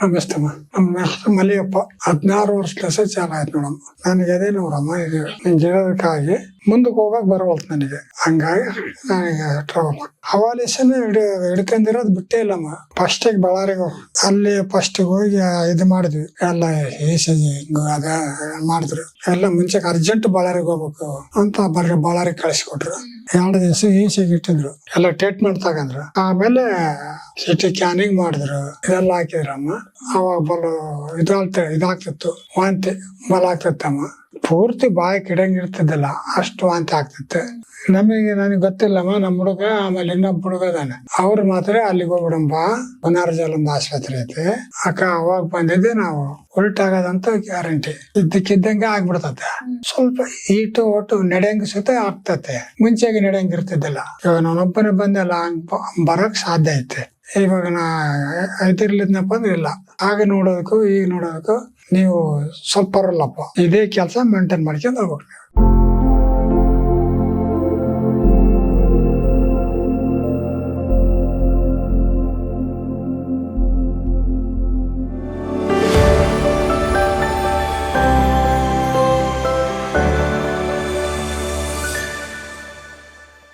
ನಮಸ್ತೆ ಅಮ್ಮ ನಮ್ಮ ಹೆಸರು ಮಲಿಯಪ್ಪ ಹದಿನಾರು ವರ್ಷ ಕೆಲಸ ಚಾಲ ಆಯ್ತು ನೋಡಮ್ಮ. ನನಗೆ ಅದೇ ನೋಡಮ್ಮ ಇದು. ನಿನ್ನ ಹೇಳೋದಕ್ಕಾಗಿ ಮುಂದಕ್ಕೆ ಹೋಗಕ್ ಬರವಲ್ತು ನನಗೆ. ಹಂಗಾಗಿ ನನಗೆ ಟ್ರಬಲ್ ಹವಾಲೇಶನ್ ಹಿಡಿ, ಹಿಡ್ಕೊಂಡಿರೋದು ಬಿಟ್ಟೇ ಇಲ್ಲಮ್ಮ. ಫಸ್ಟಿಗೆ ಬಳ್ಳಾರಿಗೆ ಅಲ್ಲಿ ಫಸ್ಟಿಗೆ ಹೋಗಿ ಇದು ಮಾಡಿದ್ವಿ. ಎಲ್ಲ ಅದ ಮಾಡಿದ್ರು. ಎಲ್ಲ ಮುಂಚೆಗೆ ಅರ್ಜೆಂಟ್ ಬಳ್ಳಾರಿಗೆ ಹೋಗ್ಬೇಕು ಅಂತ ಬರ್ರಿ ಬಳ್ಳಾರಿಗೆ ಕಳಿಸ್ಕೊಟ್ರು. ಎರಡು ದಿವಸ ಈಸಿಗೆ ಇಟ್ಟಿದ್ರು. ಎಲ್ಲ ಟ್ರೀಟ್ಮೆಂಟ್ ತಗೊಂಡ್ರು. ಆಮೇಲೆ ಸಿಟಿ ಕ್ಯಾನಿಂಗ್ ಮಾಡಿದ್ರು. ಇದೆಲ್ಲ ಹಾಕಿದ್ರಮ್ಮ. ಅವಾಗ ಬಲು ಇದಾಗ್ತ ಇದಾಗ್ತಿತ್ತು. ವಾಂತಿ, ಬಲ ಆಗ್ತಿತ್ತಮ್ಮ. ಪೂರ್ತಿ ಬಾಯಿ ಕಿಡಂಗಿರ್ತಿದ್ದಿಲ್ಲ ಅಷ್ಟು ವಾಂತಿ ಆಗ್ತಿತ್ತು. ನಮಗೆ ನನಗೆ ಗೊತ್ತಿಲ್ಲಮ್ಮ ನಮ್ಮ ಹುಡುಗ, ಆಮೇಲೆ ಇನ್ನೊಬ್ಬ ಹುಡುಗ ಅದಾನೆ ಅವ್ರು ಮಾತ್ರ ಅಲ್ಲಿಗೆ ಹೋಗ್ಬಿಡಂಬ ಬನಾರಜಲೊಂದು ಆಸ್ಪತ್ರೆ ಐತೆ. ಅಕ್ಕ, ಅವಾಗ ಬಂದಿದ್ದೆ ನಾವು. ಉಲ್ಟಾಗದಂತ ಗ್ಯಾರಂಟಿ. ಇದ್ದಕ್ಕಿದ್ದಂಗೆ ಆಗ್ಬಿಡ್ತತೆ. ಸ್ವಲ್ಪ ಈಟು ಒಟ್ಟು ನಡೆಯಂಗ ಸುತ್ತ ಆಗ್ತತೆ. ಮುಂಚೆಗೆ ನಡೆಯಂಗಿರ್ತಿದ್ದಿಲ್ಲ ಇವಾಗ ನಾನೊಬ್ಬನೇ ಬಂದೆಲ್ಲ ಬರಕ್ ಸಾಧ್ಯ ಐತೆ. ಇವಾಗ ನಾ ಇದಿರ್ಲಿದ್ನಪ್ಪ ಅಂದ್ರೆ ಇಲ್ಲ. ಆಗ ನೋಡೋದಕ್ಕೂ, ಈಗ ನೋಡೋದಕ್ಕೂ ನೀವು ಸ್ವಲ್ಪ ಬರಲ್ಲಪ್ಪ. ಇದೇ ಕೆಲಸ ಮೇಂಟೈನ್ ಮಾಡ್ಕೊಂಡು ಹೋಗ್ಬೇಕು